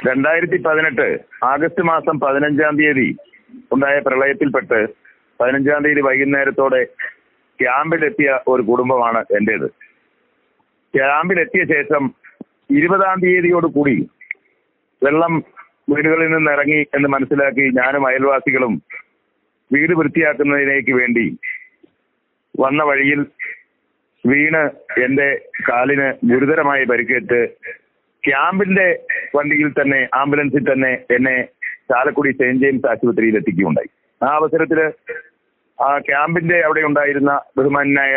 രണ്ടായിരത്തി പതിനെട്ട് ആഗസ്റ്റ് മാസം പതിനഞ്ചാം തീയതി ഉണ്ടായ പ്രളയത്തിൽപ്പെട്ട് പതിനഞ്ചാം തീയതി വൈകുന്നേരത്തോടെ ക്യാമ്പിലെത്തിയ ഒരു കുടുംബമാണ് എന്റേത്. ക്യാമ്പിലെത്തിയ ശേഷം ഇരുപതാം തീയതിയോട് കൂടി വെള്ളം വീടുകളിൽ നിന്ന് ഇറങ്ങി എന്ന് മനസ്സിലാക്കി ഞാനും അയൽവാസികളും വീട് വൃത്തിയാക്കുന്നതിലേക്ക് വേണ്ടി വന്ന വഴിയിൽ വീണ് എന്റെ കാലിന് ഗുരുതരമായി പരിക്കേറ്റ് ക്യാമ്പിന്റെ വണ്ടിയിൽ തന്നെ ആംബുലൻസിൽ തന്നെ എന്നെ ചാലക്കുടി സെയിന്റ് ജെയിംസ് ആശുപത്രിയിൽ എത്തിക്കുകയുണ്ടായി. ആ അവസരത്തിൽ ആ ക്യാമ്പിന്റെ അവിടെ ഉണ്ടായിരുന്ന ബഹുമാനായ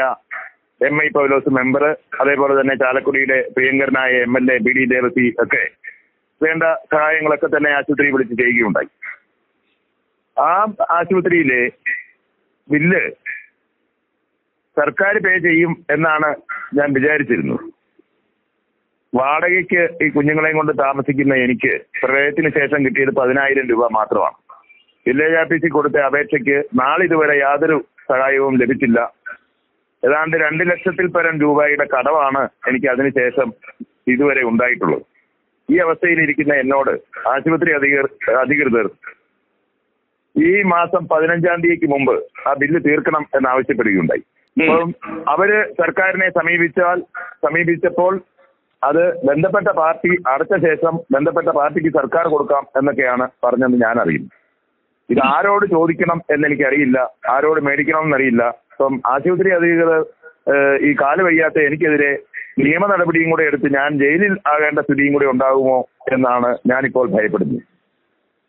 എം ഐ പൗലോസ് മെമ്പർ അതേപോലെ തന്നെ ചാലക്കുടിയുടെ പ്രിയങ്കരനായ M L A B D Devasi ഒക്കെ വേണ്ട സഹായങ്ങളൊക്കെ തന്നെ ആശുപത്രി വിളിച്ച് ചെയ്യുകയുണ്ടായി. ആ ആശുപത്രിയിലെ ബില്ല് സർക്കാർ പേ ചെയ്യും എന്നാണ് ഞാൻ വിചാരിച്ചിരുന്നത്. വാടകയ്ക്ക് ഈ കുഞ്ഞുങ്ങളെയും കൊണ്ട് താമസിക്കുന്ന എനിക്ക് പ്രളയത്തിന് ശേഷം കിട്ടിയത് പതിനായിരം രൂപ മാത്രമാണ്. വില്ലേജ് ഓഫീസിൽ കൊടുത്ത അപേക്ഷയ്ക്ക് നാളിതുവരെ യാതൊരു സഹായവും ലഭിച്ചില്ല. ഏതാണ്ട് രണ്ട് ലക്ഷത്തിൽ പരം രൂപയുടെ കടവാണ് എനിക്ക് അതിനുശേഷം ഇതുവരെ ഉണ്ടായിട്ടുള്ളത്. ഈ അവസ്ഥയിൽ ഇരിക്കുന്ന എന്നോട് ആശുപത്രി അധികൃതർ അധികൃതർ ഈ മാസം പതിനഞ്ചാം തീയതിക്ക് മുമ്പ് ആ ബില്ല് തീർക്കണം എന്നാവശ്യപ്പെടുകയുണ്ടായി അപ്പം അവർ സർക്കാരിനെ സമീപിച്ചാൽ സമീപിച്ചപ്പോൾ അത് ബന്ധപ്പെട്ട പാർട്ടി അടച്ച ശേഷം ബന്ധപ്പെട്ട പാർട്ടിക്ക് സർക്കാർ കൊടുക്കാം എന്നൊക്കെയാണ് പറഞ്ഞെന്ന് ഞാൻ അറിയുന്നു ഇത് ആരോട് ചോദിക്കണം എന്നെനിക്ക് അറിയില്ല ആരോട് മേടിക്കണം എന്നറിയില്ല അപ്പം ആശുപത്രി അധികൃതർ ഈ കാൽ വയ്യാത്ത എനിക്കെതിരെ നിയമ നടപടിയും കൂടെ എടുത്ത് ഞാൻ ജയിലിൽ ആകേണ്ട സ്ഥിതിയും കൂടെ ഉണ്ടാകുമോ എന്നാണ് ഞാനിപ്പോൾ ഭയപ്പെടുന്നത്.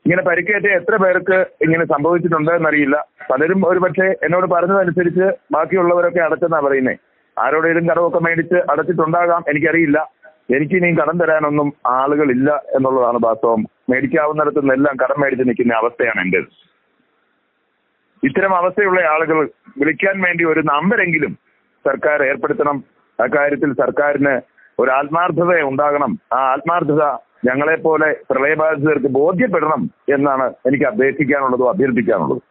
ഇങ്ങനെ പരിക്കേറ്റ എത്ര പേർക്ക് ഇങ്ങനെ സംഭവിച്ചിട്ടുണ്ട് എന്നറിയില്ല. പലരും ഒരു പക്ഷേ എന്നോട് പറഞ്ഞതനുസരിച്ച് ബാക്കിയുള്ളവരൊക്കെ അടച്ചെന്നാ പറയുന്നേ. ആരോടെങ്കിലും കടമൊക്കെ മേടിച്ച് അടച്ചിട്ടുണ്ടാകാം എനിക്കറിയില്ല. എനിക്ക് ഇനിയും കടം തരാനൊന്നും ആളുകളില്ല എന്നുള്ളതാണ് വാസ്തവം. മേടിക്കാവുന്നിടത്തു നിന്നെല്ലാം കടം മേടിച്ച് നിൽക്കുന്ന അവസ്ഥയാണ് എന്റെ ഇത്തരം അവസ്ഥയുള്ള ആളുകൾ വിളിക്കാൻ വേണ്ടി ഒരു നമ്പരെങ്കിലും സർക്കാർ ഏർപ്പെടുത്തണം. അക്കാര്യത്തിൽ സർക്കാരിന് ഒരു ആത്മാർത്ഥത ഉണ്ടാകണം. ആ ആത്മാർത്ഥത ഞങ്ങളെപ്പോലെ പ്രളയബാധിതർക്ക് ബോധ്യപ്പെടണം എന്നാണ് എനിക്ക് അപേക്ഷിക്കാനുള്ളതും അഭ്യർത്ഥിക്കാനുള്ളതും.